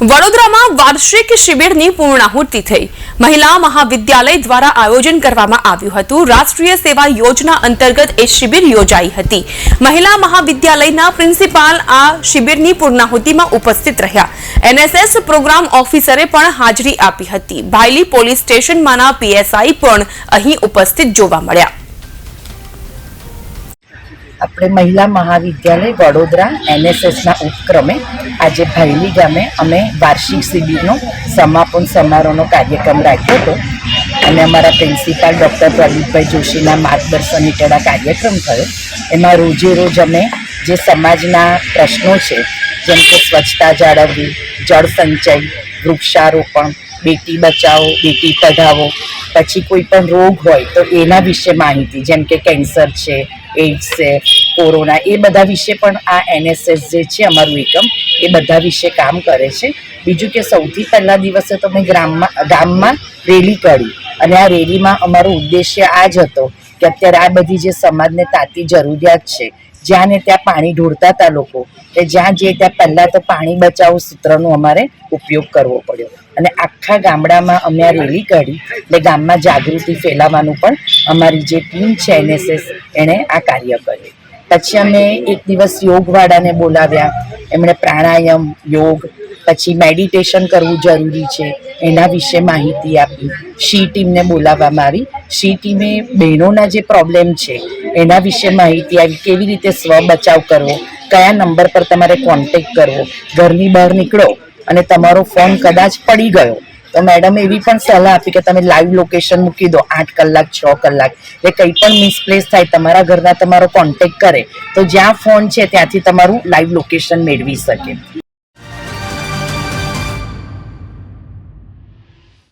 વડોદરામાં વાર્ષિક શિબિરની પૂર્ણાહુતિ થઈ. મહિલા મહાવિદ્યાલય દ્વારા આયોજન કરવામાં આવ્યું હતું. રાષ્ટ્રીય સેવા યોજના અંતર્ગત એ શિબિર યોજાઈ હતી. મહિલા મહાવિદ્યાલયના પ્રિન્સિપાલ આ શિબિરની પૂર્ણાહુતિમાં ઉપસ્થિત રહ્યા. એનએસએસ પ્રોગ્રામ ઓફિસરે પણ હાજરી આપી હતી. ભાયલી પોલીસ સ્ટેશનમાંના પીએસઆઈ પણ અહીં ઉપસ્થિત જોવા મળ્યા. આપણે મહિલા મહાવિદ્યાલય વડોદરા એનએસએસના ઉપક્રમે આજે ભાયલી ગામે અમે વાર્ષિક શિબિરનો સમાપન સમારોહનો કાર્યક્રમ રાખ્યો હતો. અને અમારા પ્રિન્સિપાલ ડૉક્ટર પ્રદીપભાઈ જોશીના માર્ગદર્શન હેઠળ આ કાર્યક્રમ થયો. એમાં રોજે રોજ અમે જે સમાજના પ્રશ્નો છે, જેમ કે સ્વચ્છતા જાળવવી, જળ સંચય, વૃક્ષારોપણ, બેટી બચાવો, બેટી પઢાવો, પછી કોઈ પણ રોગ હોય તો એના વિશે માહિતી, જેમ કે કેન્સર છે એઇડ્સ છે, કોરોના, એ બધા વિશે પણ આ એનએસએસ જે છે અમારું એકમ, એ બધા વિશે કામ કરે છે. બીજું કે સૌથી પહેલા દિવસે તો મેં ગ્રામમાં, ગામમાં રેલી કાઢી. અને આ રેલીમાં અમારો ઉદ્દેશ્ય આ જ હતો કે અત્યારે આ બધી જે સમાજને તાતી જરૂરિયાત છે, જ્યાં ને ત્યાં પાણી ઢોળતા હતા લોકો, કે જ્યાં જે ત્યાં પહેલાં તો પાણી બચાવ સૂત્રનો અમારે ઉપયોગ કરવો પડ્યો. અને આખા ગામડામાં અમે આ રેલી કાઢી, એટલે ગામમાં જાગૃતિ ફેલાવવાનું પણ અમારી જે ટીમ છે એનએસએસ, એણે આ કાર્ય કર્યું. પછી અમે એક દિવસ યોગવાળાને બોલાવ્યા, એમણે પ્રાણાયામ, યોગ, પછી મેડિટેશન કરવું જરૂરી છે. એના વિશે માહિતી આપી. શી ટીમને બોલાવવામાં આવી શી ટીમે બહેનોના જે પ્રોબ્લેમ છે, એના વિશે માહિતી આવી કેવી રીતે સ્વ બચાવ કરવો? કયા નંબર પર તમારે કોન્ટેક કરવો? ઘરની બહાર નીકળો અને તમારો ફોન કદાચ પડી ગયો. તો મેડમ એવી પણ સલાહ આપી કે તમે લાઈવ લોકેશન મૂકી દો. આઠ કલાક, છ કલાક. એટલે કંઈ પણ મિસપ્લેસ થાય, તમારા ઘરના તમારો કોન્ટેક કરે, તો જ્યાં ફોન છે ત્યાંથી તમારું લાઈવ લોકેશન મેળવી શકે.